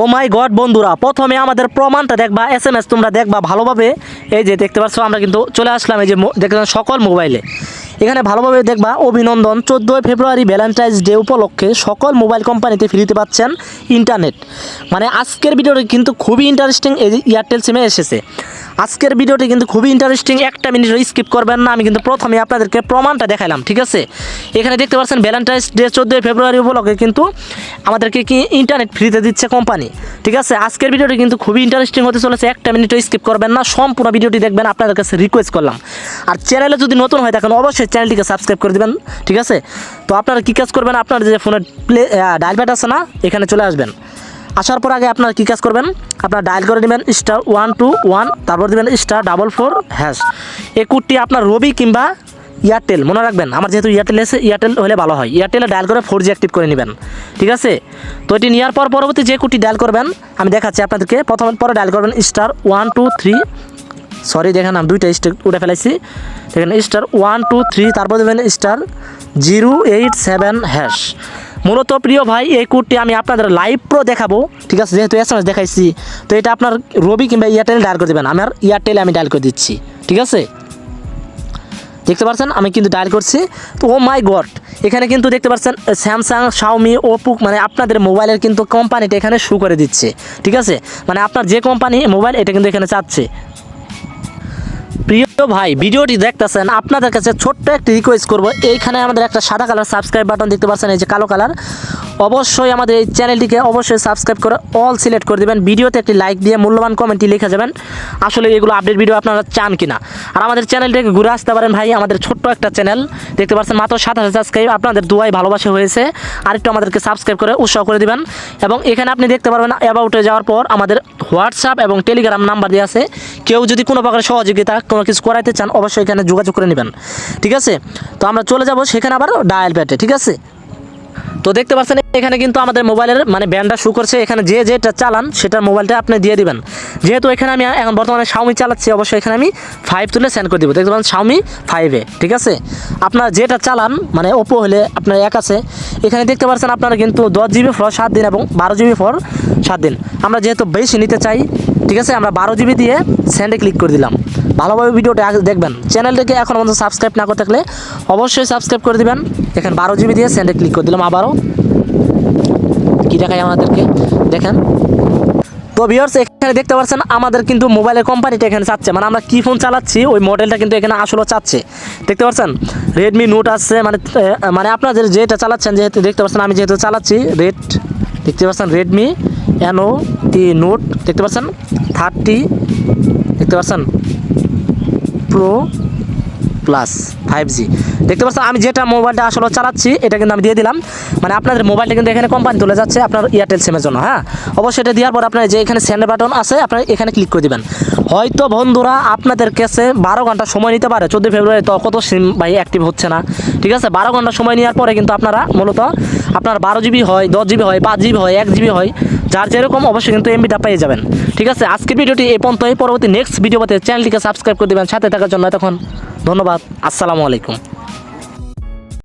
ও মাই god বন্ধুরা, প্রথমে আমাদের প্রমাণটা দেখবা এস এম এস তোমরা দেখবা ভালোভাবে। এই যে দেখতে পাচ্ছ, আমরা কিন্তু চলে আসলাম এই যে দেখতে সকল মোবাইলে। এখানে ভালোভাবে দেখবা, অভিনন্দন, চোদ্দোই ফেব্রুয়ারি ভ্যালেন্টাইন্স ডে উপলক্ষে সকল মোবাইল কোম্পানিতে ফ্রিতে পাচ্ছেন ইন্টারনেট। মানে আজকের ভিডিওটি কিন্তু খুবই ইন্টারেস্টিং এই এয়ারটেল সিমে এসেছে। আজকের ভিডিওটি কিন্তু খুবই ইন্টারেস্টিং একটা মিনিট স্কিপ করবেন না, আমি কিন্তু প্রথমে আপনাদেরকে প্রমাণটা দেখালাম ঠিক আছে? এখানে দেখতে পাচ্ছেন ভ্যালেন্টাইন্স ডে চোদ্দোই ফেব্রুয়ারি উপলক্ষে কিন্তু আমাদেরকে কি ইন্টারনেট ফ্রিতে দিচ্ছে কোম্পানি ঠিক আছে? আজকের ভিডিওটি কিন্তু খুবই ইন্টারেস্টিং হতে চলেছে, একটা মিনিটও স্কিপ করবেন না, সম্পূর্ণ ভিডিওটি দেখবেন, আপনাদের কাছে রিকোয়েস্ট করলাম। আর চ্যানেলে যদি নতুন হয় থাকেন, অবশ্যই চ্যানেলটিকে সাবস্ক্রাইব করে দেবেন, ঠিক আছে? তো আপনারা কী কাজ করবেন? আপনার যে ফোনের প্লে ডায়াল আছে না, এখানে চলে আসবেন। আসার পর আগে আপনারা কী কাজ করবেন? আপনার ডায়াল করে নেবেন স্টার ওয়ান টু ওয়ান তারপর দেবেন স্টার ডাবল ফোর হ্যাশ এই আপনার রবি কিংবা এয়ারটেল মনে রাখবেন, আমার যেহেতু এয়ারটেল এসে এয়ারটেল হলে ভালো হয়। এয়ারটেলে ডায়াল করে ফোর জি অ্যাক্টিভ করে নেবেন, ঠিক আছে? তো এটি নেওয়ার পর পরবর্তী যে কোডটি ডায়াল করবেন, আমি দেখাচ্ছি আপনাদেরকে। প্রথম পরে ডায়াল করবেন star one two three sorry দেখেন আমি দুইটা স্টার উঠে ফেলাইছি। দেখেন স্টার ওয়ান টু থ্রি তারপর দেবেন star zero eight seven hash মূলত প্রিয় ভাই, এই কোডটি আমি আপনাদের লাইভ প্রো দেখাবো। ঠিক আছে? যেহেতু এস এস দেখাইছি, তো এটা আপনার রবি কিংবা এয়ারটেল ডায়াল করে দেবেন। আমার এয়ারটেলে আমি ডায়াল করে দিচ্ছি। ঠিক আছে? দেখতে পাচ্ছেন? আমি কিন্তু ডায়াল করছি। তো ও মাই গড! এখানে কিন্তু দেখতে পাচ্ছেন স্যামসাং শাওমি ওপো মানে আপনাদের মোবাইলের কিন্তু কোম্পানিটা এখানে শু করে দিচ্ছে। ঠিক আছে? মানে আপনার যে কোম্পানি মোবাইল এটা কিন্তু এখানে চাচ্ছে। প্রিয় ভাই, ভিডিওটি দেখতেছেন, আপনাদের কাছে ছোট্ট একটি রিকোয়েস্ট করব। এইখানে আমাদের একটা সাদা কালার সাবস্ক্রাইব বাটন দেখতে পাচ্ছেন, এই যে কালো কালার। অবশ্যই আমাদের এই চ্যানেলটিকে অবশ্যই সাবস্ক্রাইব করে অল সিলেক্ট করে দেবেন। ভিডিওতে একটি লাইক দিয়ে মূল্যবান কমেন্টটি লিখে যাবেন। আসলে এগুলো আপডেট ভিডিও আপনারা চান কিনা। আর আমাদের চ্যানেলটিকে ঘুরে আসতে পারেন ভাই, আমাদের ছোট্ট একটা চ্যানেল। দেখতে পাচ্ছেন মাত্র সাত হাজার সাবস্ক্রাইব আপনাদের দুয়াই ভালোবাসা হয়েছে। আরেকটু আমাদেরকে সাবস্ক্রাইব করে উৎসাহ করে দিবেন। এবং এখানে আপনি দেখতে পারবেন অ্যাবাউটে যাওয়ার পর আমাদের হোয়াটসঅ্যাপ এবং টেলিগ্রাম নাম্বার দেওয়া আছে। কেউ যদি কোনো প্রকার সহযোগিতা, কোনো কিছু করাইতে চান, অবশ্যই এখানে যোগাযোগ করে নেবেন। ঠিক আছে? তো আমরা চলে যাব সেখানে আবার ডায়াল প্যাটে ঠিক আছে? তো দেখতে পাচ্ছেন, এখানে কিন্তু আমাদের মোবাইলের মানে ব্যান্ডটা শু করছে। এখানে যে যেটা চালান, সেটার মোবাইলটা আপনি দিয়ে দিবেন। যেহেতু এখানে আমি এখন বর্তমানে শাওমি চালাচ্ছি, অবশ্যই এখানে আমি ফাইভ তুলে সেন্ড করে দিব। দেখতে পাচ্ছেন শাওমি ফাইভে ঠিক আছে? আপনার যেটা চালান মানে ওপো হলে আপনার এক আছে। এখানে দেখতে পাচ্ছেন, আপনারা কিন্তু দশ জিবি ফর সাত দিন এবং বারো জিবি ফর সাত দিন। আমরা যেহেতু বেশি নিতে চাই, ঠিক আছে? আমরা বারো জিবি দিয়ে সেন্ডে ক্লিক করে দিলাম। ভালোভাবে ভিডিওটা দেখবেন। চ্যানেলটাকে এখন পর্যন্ত সাবস্ক্রাইব না করে থাকলে অবশ্যই সাবস্ক্রাইব করে দিবেন। এখানে বারো জিবি দিয়ে সেন্ডে ক্লিক করে দিলাম আবারও। কি দেখায় আমাদেরকে? দেখেন। তো ভিউয়ার্স এখানে দেখতে পাচ্ছেন, আমাদের কিন্তু মোবাইলের কোম্পানিটা এখানে চাচ্ছে। মানে আমরা কী ফোন চালাচ্ছি, ওই মডেলটা কিন্তু এখানে আসলে চাচ্ছে। দেখতে পাচ্ছেন? রেডমি নোট আসছে মানে মানে আপনাদের যেটা চালাচ্ছেন, যেহেতু দেখতে পাচ্ছেন, আমি যেহেতু চালাচ্ছি রেড দেখতে পাচ্ছেন রেডমি এনও টি নোট দেখতে পাচ্ছেন? থার্টি দেখতে পাচ্ছেন? প্রো প্লাস ফাইভ জি দেখতে পাচ্ছেন, আমি যেটা মোবাইলটা আসলে চালাচ্ছি, এটা কিন্তু আমি দিয়ে দিলাম। মানে আপনাদের মোবাইলটা কিন্তু এখানে কোম্পানি তুলে যাচ্ছে আপনার এয়ারটেল সিমের জন্য হ্যাঁ? অবশ্যই এটা দেওয়ার পর আপনার যে এখানে সেন্ড বাটন আছে, আপনার এখানে ক্লিক করে দিবেন। হয়তো বন্ধুরা আপনাদের কাছে বারো ঘণ্টা সময় নিতে পারে, চোদ্দোই ফেব্রুয়ারি তো কত সিম ভাই অ্যাক্টিভ হচ্ছে না, ঠিক আছে? বারো ঘণ্টা সময় নেওয়ার পরে কিন্তু আপনারা মূলত আপনার বারো জিবি হয়, দশ জিবি হয়, পাঁচ জিবি হয়, এক জিবি হয় যার যেরকম, অবশ্যই কিন্তু এমবিটা পেয়ে যাবেন। ঠিক আছে? আজকের ভিডিওটি এই পর্যন্তই। পরবর্তী নেক্সট ভিডিও চ্যানেলটিকে সাবস্ক্রাইব করে দেবেন। সাথে থাকার জন্য তখন ধন্যবাদ। আসসালামু আলাইকুম।